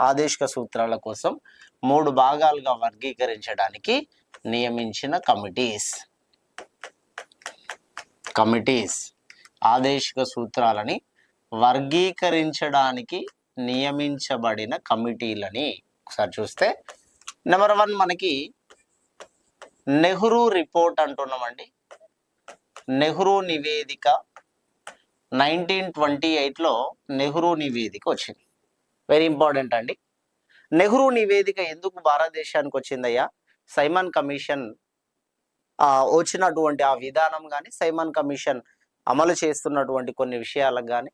ఆదేశిక సూత్రాల కోసం మూడు భాగాలుగా వర్గీకరించడానికి నియమించిన కమిటీస్. కమిటీస్ ఆదేశిక సూత్రాలని వర్గీకరించడానికి నియమించబడిన కమిటీలని ఒకసారి చూస్తే నెంబర్ వన్ మనకి నెహ్రూ రిపోర్ట్ అంటున్నామండి. నెహ్రూ నివేదిక నైన్టీన్ ట్వంటీ ఎయిట్లో నెహ్రూ నివేదిక వచ్చింది. వెరీ ఇంపార్టెంట్ అండి. నెహ్రూ నివేదిక ఎందుకు భారతదేశానికి వచ్చిందయ్యా? సైమన్ కమిషన్ వచ్చినటువంటి ఆ విధానం కానీ సైమన్ కమిషన్ అమలు చేస్తున్నటువంటి కొన్ని విషయాలకు కానీ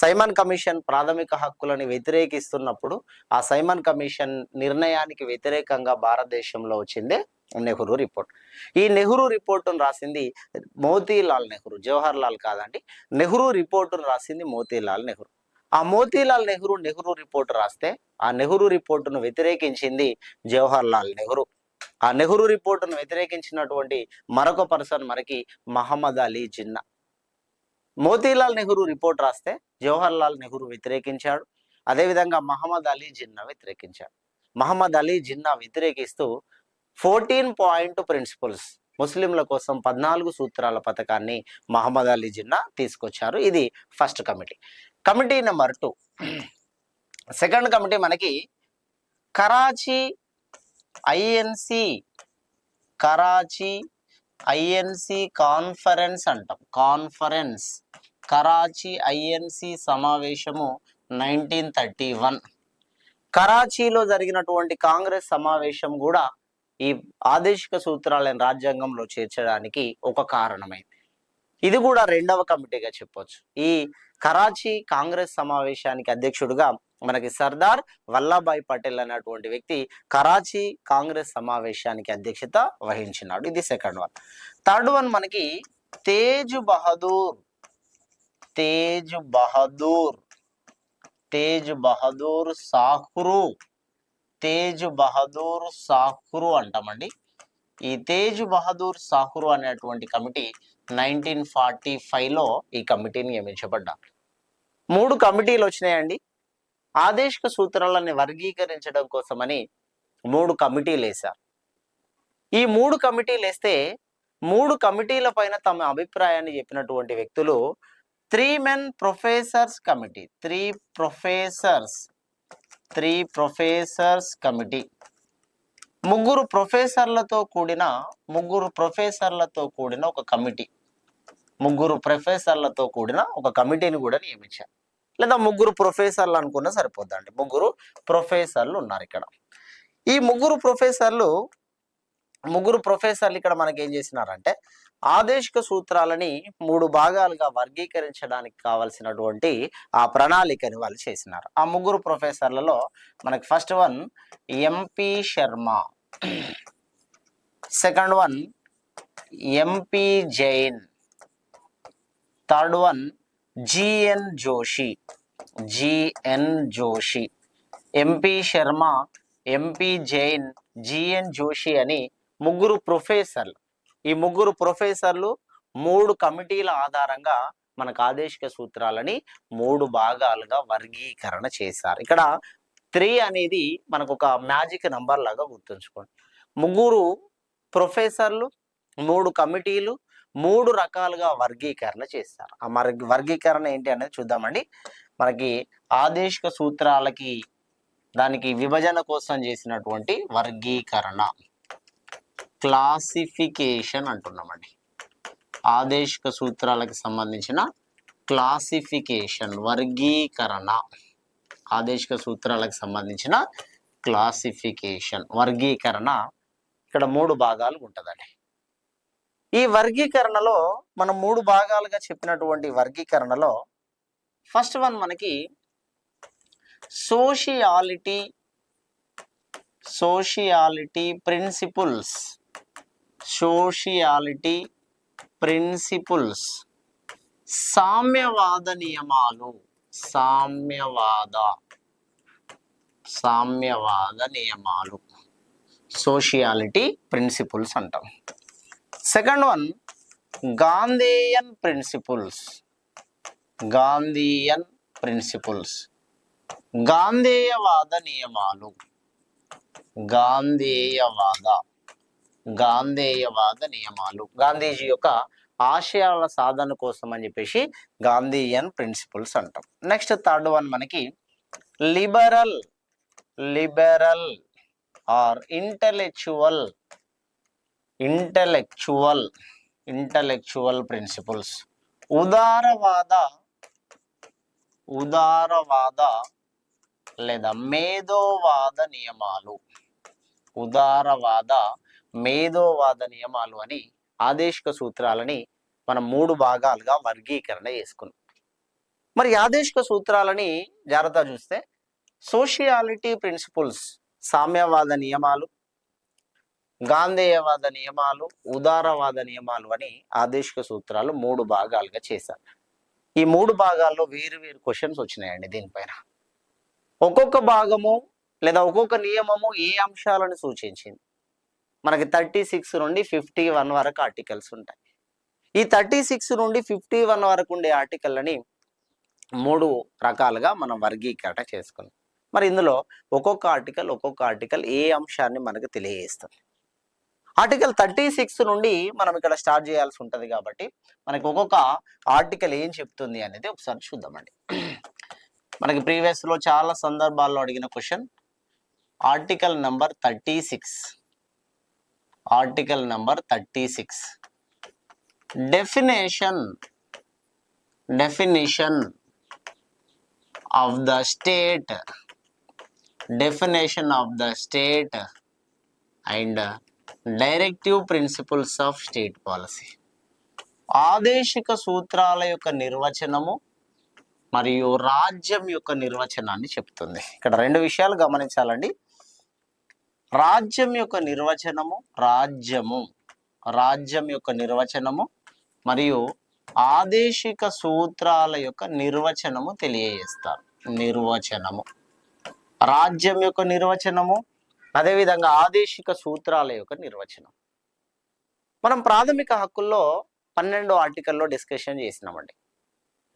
సైమన్ కమిషన్ ప్రాథమిక హక్కులను వ్యతిరేకిస్తున్నప్పుడు ఆ సైమన్ కమిషన్ నిర్ణయానికి వ్యతిరేకంగా భారతదేశంలో వచ్చిందే నెహ్రూ రిపోర్ట్. ఈ నెహ్రూ రిపోర్టును రాసింది మోతీలాల్ నెహ్రూ జవహర్ లాల్ కాదండి. నెహ్రూ రిపోర్టును రాసింది మోతీలాల్ నెహ్రూ. ఆ మోతీలాల్ నెహ్రూ నెహ్రూ రిపోర్ట్ రాస్తే ఆ నెహ్రూ రిపోర్టును వ్యతిరేకించింది జవహర్ లాల్ నెహ్రూ. ఆ నెహ్రూ రిపోర్టును వ్యతిరేకించినటువంటి మరొక పర్సన్ మనకి మహమ్మద్ అలీ జిన్నా. మోతీలాల్ నెహ్రూ రిపోర్ట్ రాస్తే జవహర్ లాల్ నెహ్రూ వ్యతిరేకించాడు. అదేవిధంగా మహమ్మద్ అలీ జిన్నా వ్యతిరేకించాడు. మహమ్మద్ అలీ జిన్నా వ్యతిరేకిస్తూ ఫోర్టీన్ పాయింట్ ప్రిన్సిపల్స్ ముస్లింల కోసం పద్నాలుగు సూత్రాల పథకాన్ని మహమ్మద్ అలీ జిన్నా తీసుకొచ్చారు. ఇది first committee. Committee number two. Second committee మనకి Karachi INC Karachi INC conference అంటాం. కాన్ఫరెన్స్ కరాచీ ఐఎన్సి సమావేశము నైన్టీన్ థర్టీ వన్. కరాచీలో జరిగినటువంటి కాంగ్రెస్ సమావేశం కూడా ఈ ఆదేశిక సూత్రాలను రాజ్యాంగంలో చేర్చడానికి ఒక కారణమైంది. ఇది కూడా రెండవ కమిటీగా చెప్పొచ్చు. ఈ కరాచీ కాంగ్రెస్ సమావేశానికి అధ్యక్షుడుగా మనకి సర్దార్ వల్లభాయ్ పటేల్ అనేటువంటి వ్యక్తి కరాచీ కాంగ్రెస్ సమావేశానికి అధ్యక్షత వహించినాడు. ఇది సెకండ్ వన్ థర్డ్ వన్ మనకి తేజ్ బహదూర్ తేజ్ బహదూర్ తేజ్ బహదూర్ సాహ్రు తేజ్ బహదూర్ సాహ్రు అంటామండి. ఈ తేజ్ బహదూర్ సాహ్రు అనేటువంటి కమిటీ నైన్టీన్ ఫార్టీ ఫైవ్లో ఈ కమిటీని నియమించబడ్డారు మూడు కమిటీలు వచ్చినాయండి. ఆదేశిక సూత్రాలని వర్గీకరించడం కోసమని మూడు కమిటీలు వేశారు. ఈ మూడు కమిటీలు వేస్తే మూడు కమిటీల పైన తమ అభిప్రాయాన్ని చెప్పినటువంటి వ్యక్తులు three men professors committee. Three professors. Three professors committee. ముగ్గురు ప్రొఫెసర్లతో కూడిన ముగ్గురు ప్రొఫెసర్లతో కూడిన ఒక కమిటీ. ముగ్గురు ప్రొఫెసర్లతో కూడిన ఒక కమిటీని కూడా నియమించారు. లేదా ముగ్గురు ప్రొఫెసర్లు అనుకున్నా సరిపోద్దండి ముగ్గురు ప్రొఫెసర్లు ఉన్నారు ఇక్కడ. ఈ ముగ్గురు ప్రొఫెసర్లు ముగ్గురు ప్రొఫెసర్లు ఇక్కడ మనకి ఏం చేసినారంటే ఆదేశిక సూత్రాలని మూడు భాగాలుగా వర్గీకరించడానికి కావలసినటువంటి ఆ ప్రణాళికని వాళ్ళు చేసినారు. ఆ ముగ్గురు ప్రొఫెసర్లలో మనకి first one MP Sharma. Second one MP Jain. Third one GN Joshi. GN Joshi. MP Sharma MP Jain GN Joshi అని ముగ్గురు ప్రొఫెసర్లు. ఈ ముగ్గురు ప్రొఫెసర్లు మూడు కమిటీల ఆధారంగా మనకు ఆదేశిక సూత్రాలని మూడు భాగాలుగా వర్గీకరణ చేశారు. ఇక్కడ త్రీ అనేది మనకు ఒక మ్యాజిక్ నంబర్ లాగా గుర్తుంచుకోండి. ముగ్గురు ప్రొఫెసర్లు మూడు కమిటీలు మూడు రకాలుగా వర్గీకరణ చేస్తారు. ఆ మరి వర్గీకరణ ఏంటి అనేది చూద్దామండి. మనకి ఆదేశిక సూత్రాలకి దానికి విభజన కోసం చేసినటువంటి వర్గీకరణ. క్లాసిఫికేషన్ అంటున్నామండి. ఆదేశిక సూత్రాలకు సంబంధించిన క్లాసిఫికేషన్ వర్గీకరణ. ఆదేశిక సూత్రాలకు సంబంధించిన క్లాసిఫికేషన్ వర్గీకరణ. ఇక్కడ మూడు భాగాలు ఉంటుందండి. ఈ వర్గీకరణలో మనం మూడు భాగాలుగా చెప్పినటువంటి వర్గీకరణలో ఫస్ట్ వన్ మనకి సోషియాలిటీ సోషియాలిటీ ప్రిన్సిపుల్స్. సోషియాలిటీ ప్రిన్సిపుల్స్. సామ్యవాద నియమాలు. సామ్యవాద. సామ్యవాద నియమాలు. సోషియాలిటీ ప్రిన్సిపుల్స్ అంటాం. Second one Gandhian principles Gandhian principles గాంధేయవాద నియమాలు గాంధేయవాద గాంధేయవాద నియమాలు గాంధీజీ యొక్క ఆశయాల సాధన కోసం అని చెప్పేసి గాంధీయన్ ప్రిన్సిపల్స్ అంటాం. నెక్స్ట్ థర్డ్ వన్ మనకి liberal liberal or intellectual intellectual intellectual principles ఉదారవాద ఉదారవాద లేదా మేధోవాద నియమాలు. ఉదారవాద మేధోవాద నియమాలు అని ఆదేశిక సూత్రాలని మనం మూడు భాగాలుగా వర్గీకరణ చేసుకున్నాం. మరి ఆదేశిక సూత్రాలని జాగ్రత్త చూస్తే సోషియాలిటీ ప్రిన్సిపల్స్ సామ్యవాద నియమాలు గాంధేయవాద నియమాలు ఉదారవాద నియమాలు అని ఆదేశిక సూత్రాలు మూడు భాగాలుగా చేశారు. ఈ మూడు భాగాల్లో వేరు వేరు క్వశ్చన్స్ వచ్చినాయండి దీనిపైన. ఒక్కొక్క భాగము లేదా ఒక్కొక్క నియమము ఏ అంశాలను సూచించింది? మనకి థర్టీ సిక్స్ నుండి ఫిఫ్టీ వన్ వరకు ఆర్టికల్స్ ఉంటాయి. ఈ థర్టీ సిక్స్ నుండి ఫిఫ్టీ వన్ వరకు ఉండే ఆర్టికల్ని మూడు రకాలుగా మనం వర్గీకరణ చేసుకున్నాం. మరి ఇందులో ఒక్కొక్క ఆర్టికల్ ఒక్కొక్క ఆర్టికల్ ఏ అంశాన్ని మనకు తెలియజేస్తుంది? ఆర్టికల్ థర్టీ సిక్స్ నుండి మనం ఇక్కడ స్టార్ట్ చేయాల్సి ఉంటుంది కాబట్టి మనకి ఒక్కొక్క ఆర్టికల్ ఏం చెప్తుంది అనేది ఒకసారి చూద్దామండి. మనకి ప్రీవియస్లో చాలా సందర్భాల్లో అడిగిన question article number thirty six article number thirty six definition definition of the state definition of the state and directive principles of state policy. ఆదేశిక సూత్రాల యొక్క నిర్వచనము మరియు రాజ్యం యొక్క నిర్వచనాన్ని చెప్తుంది. ఇక్కడ రెండు విషయాలు గమనించాలండి. రాజ్యం యొక్క నిర్వచనము రాజ్యము. రాజ్యం యొక్క నిర్వచనము మరియు ఆదేశిక సూత్రాల యొక్క నిర్వచనము తెలియజేస్తారు. నిర్వచనము. రాజ్యం యొక్క నిర్వచనము అదేవిధంగా ఆదేశిక సూత్రాల యొక్క నిర్వచనం. మనం ప్రాథమిక హక్కుల్లో పన్నెండో ఆర్టికల్లో డిస్కషన్ చేసినామండి.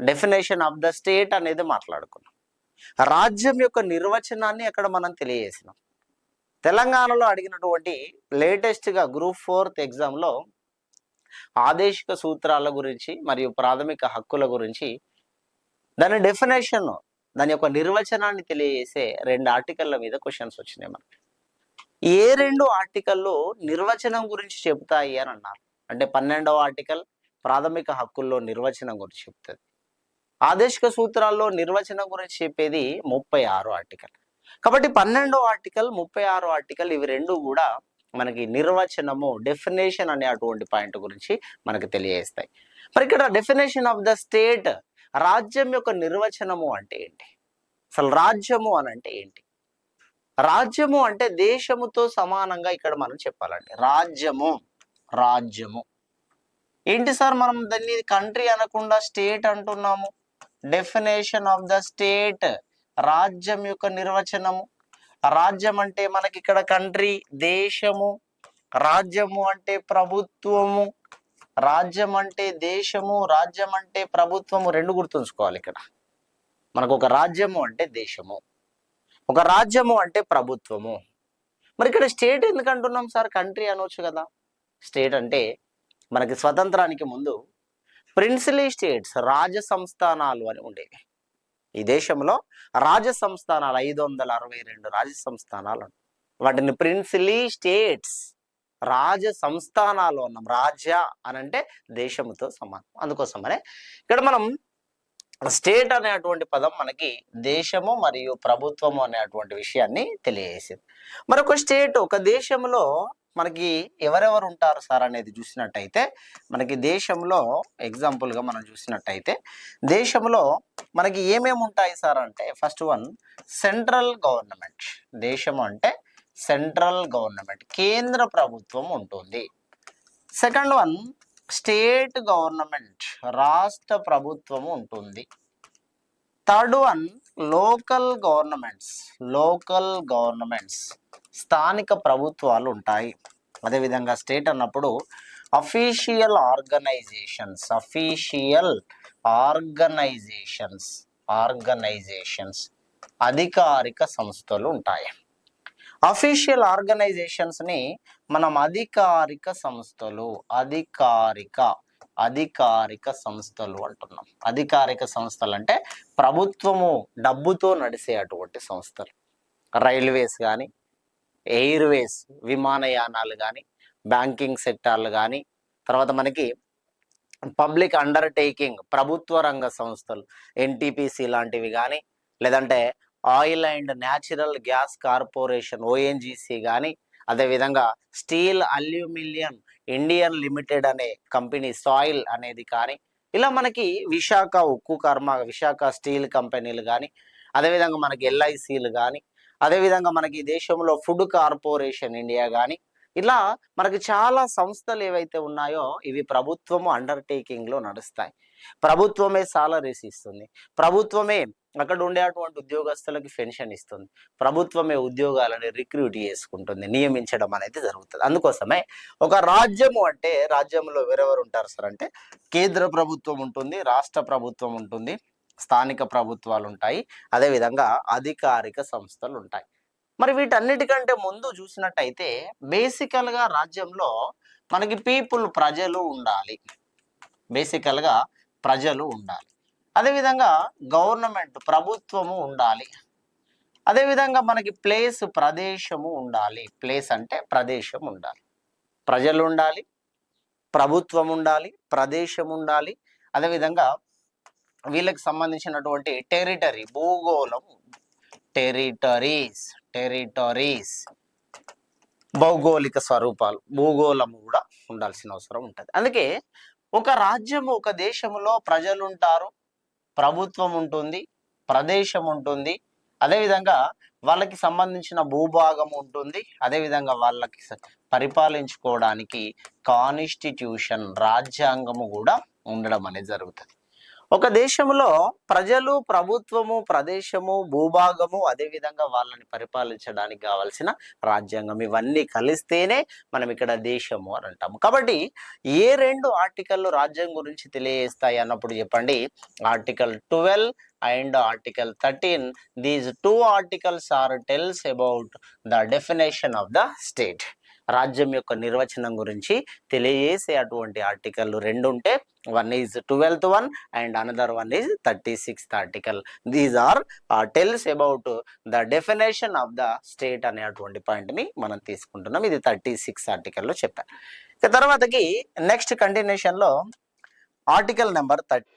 డెఫినేషన్ ఆఫ్ ద స్టేట్ అనేది మాట్లాడుకున్నాం. రాజ్యం యొక్క నిర్వచనాన్ని అక్కడ మనం తెలియజేసినాం. తెలంగాణలో అడిగినటువంటి లేటెస్ట్గా గ్రూప్ ఫోర్త్ ఎగ్జామ్లో ఆదేశిక సూత్రాల గురించి మరియు ప్రాథమిక హక్కుల గురించి దాని డెఫినేషన్ దాని యొక్క నిర్వచనాన్ని తెలియజేసే రెండు ఆర్టికల్ల మీద క్వశ్చన్స్ వచ్చినాయి మనకి. ఏ రెండు ఆర్టికల్లో నిర్వచనం గురించి చెబుతాయి అని అన్నారు. అంటే పన్నెండవ ఆర్టికల్ ప్రాథమిక హక్కుల్లో నిర్వచనం గురించి చెప్తుంది. ఆదేశిక సూత్రాల్లో నిర్వచనం గురించి చెప్పేది ముప్పై ఆరు ఆర్టికల్. కాబట్టి పన్నెండో ఆర్టికల్ ముప్పై ఆరు ఆర్టికల్ ఇవి రెండు కూడా మనకి నిర్వచనము డెఫినేషన్ అనే అటువంటి పాయింట్ గురించి మనకి తెలియజేస్తాయి. మరి ఇక్కడ డెఫినేషన్ ఆఫ్ ద స్టేట్ రాజ్యం యొక్క నిర్వచనము అంటే ఏంటి? అసలు రాజ్యము అని అంటే ఏంటి? రాజ్యము అంటే దేశముతో సమానంగా ఇక్కడ మనం చెప్పాలండి. రాజ్యము రాజ్యము. ఏంటి సార్ మనం దాన్ని కంట్రీ అనకుండా స్టేట్ అంటున్నాము? డెఫినేషన్ ఆఫ్ ద స్టేట్ రాజ్యం యొక్క నిర్వచనము. రాజ్యం అంటే మనకి ఇక్కడ కంట్రీ దేశము. రాజ్యము అంటే ప్రభుత్వము. రాజ్యం అంటే దేశము. రాజ్యం అంటే ప్రభుత్వము. రెండు గుర్తుంచుకోవాలి ఇక్కడ. మనకు ఒక రాజ్యము అంటే దేశము. ఒక రాజ్యము అంటే ప్రభుత్వము. మరి ఇక్కడ స్టేట్ ఎందుకు అంటున్నాం సార్? కంట్రీ అనొచ్చు కదా. స్టేట్ అంటే మనకి స్వతంత్రానికి ముందు ప్రిన్సిలీ స్టేట్స్ రాజ సంస్థానాలు అని ఉండేవి ఈ దేశంలో రాజ సంస్థానాలు ఐదు వందల అరవై రెండు రాజ సంస్థానాలు ఉన్నాయి. వాటిని ప్రిన్సిలీ స్టేట్స్ రాజ సంస్థానాలు అన్నాం. రాజ్య అని అంటే దేశముతో సమానం. అందుకోసమనే. ఇక్కడ మనం స్టేట్ అనేటువంటి పదం మనకి దేశము మరియు ప్రభుత్వము అనేటువంటి విషయాన్ని తెలియజేసింది. మరొక స్టేట్ ఒక దేశంలో మనకి ఎవరెవరు ఉంటారు సార్ అనేది చూసినట్టయితే మనకి దేశంలో ఎగ్జాంపుల్గా మనం చూసినట్టయితే దేశంలో మనకి ఏమేమి ఉంటాయి సార్ అంటే ఫస్ట్ వన్ సెంట్రల్ గవర్నమెంట్ దేశం అంటే సెంట్రల్ గవర్నమెంట్ కేంద్ర ప్రభుత్వం ఉంటుంది. సెకండ్ వన్ స్టేట్ గవర్నమెంట్ రాష్ట్ర ప్రభుత్వం ఉంటుంది. Third one local governments local governments స్థానిక ప్రభుత్వాలు ఉంటాయి. అదేవిధంగా స్టేట్ అన్నప్పుడు official organisations official organisations organisations అధికారిక సంస్థలు ఉంటాయి. అఫీషియల్ ఆర్గనైజేషన్స్ని మనం అధికారిక సంస్థలు అధికారిక అధికారిక సంస్థలు అంటున్నాం. అధికారిక సంస్థలు అంటే ప్రభుత్వము డబ్బుతో నడిసే అటువంటి సంస్థలు. రైల్వేస్ కానీ ఎయిర్వేస్ విమానయానాలు కానీ బ్యాంకింగ్ సెక్టార్లు కానీ తర్వాత మనకి పబ్లిక్ అండర్టేకింగ్ ప్రభుత్వ రంగ సంస్థలు ఎన్టీపీసీ లాంటివి కానీ లేదంటే oil and natural gas corporation ONGC కానీ అదేవిధంగా స్టీల్ అల్యూమినియం ఇండియన్ లిమిటెడ్ అనే కంపెనీ సాయిల్ అనేది కానీ ఇలా మనకి విశాఖ ఉక్కు కర్మ విశాఖ స్టీల్ కంపెనీలు కానీ అదేవిధంగా మనకి ఎల్ఐసీలు కానీ అదేవిధంగా మనకి దేశంలో ఫుడ్ కార్పొరేషన్ ఇండియా కానీ ఇలా మనకి చాలా సంస్థలు ఏవైతే ఉన్నాయో ఇవి ప్రభుత్వము అండర్టేకింగ్లో నడుస్తాయి. ప్రభుత్వమే సాలరీస్ ఇస్తుంది. ప్రభుత్వమే అక్కడ ఉండేటువంటి ఉద్యోగస్తులకి పెన్షన్ ఇస్తుంది. ప్రభుత్వమే ఉద్యోగాలని రిక్రూట్ చేసుకుంటుంది నియమించడం అనేది జరుగుతుంది. అందుకోసమే ఒక రాజ్యము అంటే రాజ్యంలో ఎవరెవరు ఉంటారు సార్ అంటే కేంద్ర ప్రభుత్వం ఉంటుంది రాష్ట్ర ప్రభుత్వం ఉంటుంది స్థానిక ప్రభుత్వాలు ఉంటాయి అదేవిధంగా అధికారిక సంస్థలు ఉంటాయి. మరి వీటన్నిటికంటే ముందు చూసినట్టయితే బేసికల్గా రాజ్యంలో మనకి పీపుల్ ప్రజలు ఉండాలి. బేసికల్గా ప్రజలు ఉండాలి. అదేవిధంగా గవర్నమెంట్ ప్రభుత్వము ఉండాలి. అదేవిధంగా మనకి ప్లేస్ ప్రదేశము ఉండాలి. ప్లేస్ అంటే ప్రదేశం ఉండాలి. ప్రజలు ఉండాలి ప్రభుత్వం ఉండాలి ప్రదేశం ఉండాలి. అదేవిధంగా వీళ్ళకి సంబంధించినటువంటి టెరిటరీ భూగోళం టెరిటరీస్ టెరిటరీస్. భౌగోళిక స్వరూపాలు భూగోళము కూడా ఉండాల్సిన అవసరం ఉంటుంది. అందుకే ఒక రాజ్యము ఒక దేశములో ప్రజలు ఉంటారు. ప్రభుత్వం ఉంటుంది ప్రదేశం ఉంటుంది. అదేవిధంగా వాళ్ళకి సంబంధించిన భూభాగం ఉంటుంది. అదేవిధంగా వాళ్ళకి పరిపాలించుకోవడానికి కాన్స్టిట్యూషన్ రాజ్యాంగము కూడా ఉండడం అనేది జరుగుతుంది. ఒక దేశంలో ప్రజలు ప్రభుత్వము ప్రదేశము భూభాగము అదేవిధంగా వాళ్ళని పరిపాలించడానికి కావాల్సిన రాజ్యాంగం ఇవన్నీ కలిస్తేనే మనం ఇక్కడ దేశము అని అంటాము. కాబట్టి ఏ రెండు ఆర్టికల్లు రాజ్యం గురించి తెలియజేస్తాయి అన్నప్పుడు చెప్పండి. Article twelve and article thirteen. These two articles are tells about the definition of the state రాజ్యం యొక్క నిర్వచనం గురించి తెలియజేసే అటువంటి ఆర్టికల్ రెండు ఉంటే one is twelfth one and another one is thirty sixth article these are tells about the definition of the state అనేటువంటి పాయింట్ని మనం తీసుకుంటున్నాం. ఇది థర్టీ సిక్స్ ఆర్టికల్లో చెప్పాను. ఇక తర్వాతకి నెక్స్ట్ కంటిన్యూషన్లో ఆర్టికల్ నెంబర్ థర్టీ